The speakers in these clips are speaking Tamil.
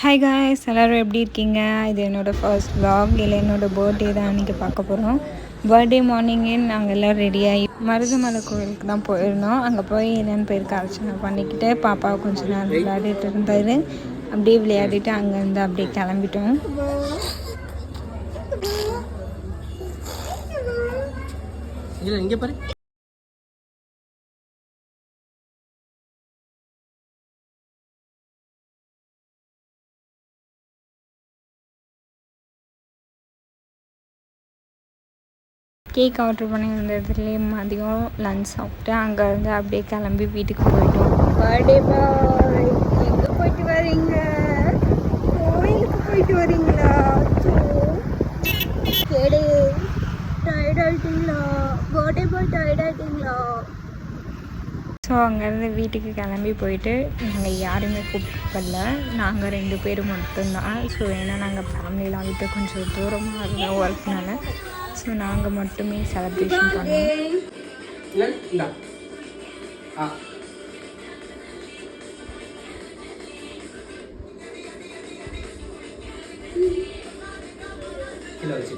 ஹாய் காய்ஸ் எல்லோரும் எப்படி இருக்கீங்க? இது என்னோடய ஃபர்ஸ்ட் வ்ளாக் இல்லை என்னோடய பர்த்டே தான் அன்றைக்கி பார்க்க போகிறோம் பர்த்டே மார்னிங்கே நாங்கள் எல்லாம் ரெடியாகி மருதமலை கோவிலுக்கு தான் போயிருந்தோம். அங்கே போய் என்னென்னு பேருக்கு அர்ச்சனை பண்ணிக்கிட்டு பாப்பா கொஞ்ச நேரம் விளையாடிட்டு இருந்தார். அப்படியே விளையாடிட்டு அங்கேருந்து அப்படியே கிளம்பிட்டோம். இல்லை இங்கே பாரு. கேக் ஆர்டர் பண்ணி இருந்த இடத்துலையே மதியம் லஞ்ச் சாப்பிட்டு அங்கேருந்து அப்படியே கிளம்பி வீட்டுக்கு போயிட்டோம். பர்த்டே பாய் எங்கே போயிட்டு வரீங்க கோயிலுக்கு போயிட்டு வரீங்களா கேடு டயர்ட் ஆகிட்டீங்களா பர்த்டே பாய் டயர்ட் ஆகிட்டீங்களா ஸோ அங்கேருந்து வீட்டுக்கு கிளம்பி போயிட்டு நாங்கள் யாருமே கூப்பிடல. நாங்கள் ரெண்டு பேரும் மட்டும்தான். ஸோ ஏன்னா நாங்கள் ஃபேமிலியெலாம் விட்டு கொஞ்சம் தூரமாக இருந்தோம் ஒர்க்னால ஸோ நாங்கள் மட்டுமே செலிப்ரேஷன் பண்ணோம். இல்லை. இந்தா ஆ. கீழே இது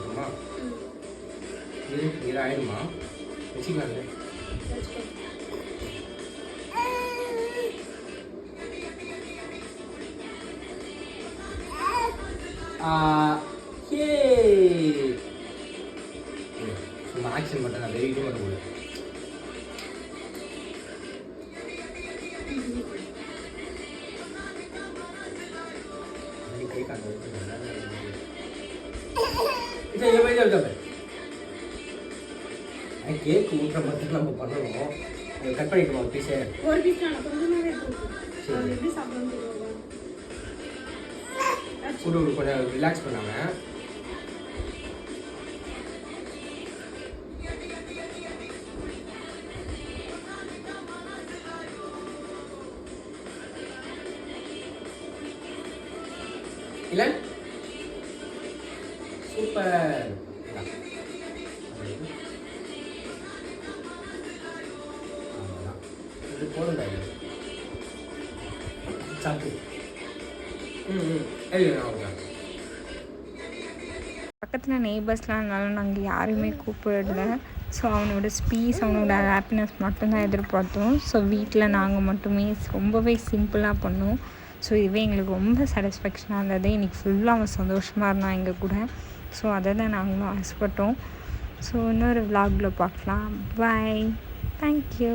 இது ஆயிடுமா வச்சுக்கலாம் ஏ சும்மா ஆக்ஷன் மட்டும் நான் வெயிட்டும் மட்டும் போடு கை காட்டு கேக் ஊட்டுற மட்டும் நம்ம பண்ணணும். கட் பண்ணிக்கணுமா பீஸே ஒரு பீஸ் கொஞ்சமாவே இருக்கு சரி. கொஞ்சம் ரிலாக்ஸ் பண்ணாம. இல்ல? சூப்பர். போதும் சாப்பிட்டு ம் ம் எழுதி பக்கத்தில் நெய்பர்ஸ்லாம் இருந்தாலும் நாங்கள் யாருமே கூப்பிடல. ஸோ அவனோட ஸ்பீஸ் அவனோட ஹாப்பினஸ் மட்டும்தான் எதிர்பார்த்தோம். ஸோ வீட்டில் நாங்கள் மட்டுமே ரொம்பவே சிம்பிளாக பண்ணோம். ஸோ இதுவே எங்களுக்கு ரொம்ப சாட்டிஸ்ஃபேக்ஷனாக இருந்தது. இன்றைக்கி ஃபுல்லாக அவன் சந்தோஷமாக இருந்தான் எங்கள் கூட. ஸோ அதை தான் நாங்களும் ஆசைப்பட்டோம். ஸோ இன்னொரு விலாகில் பார்க்கலாம். Bye thank you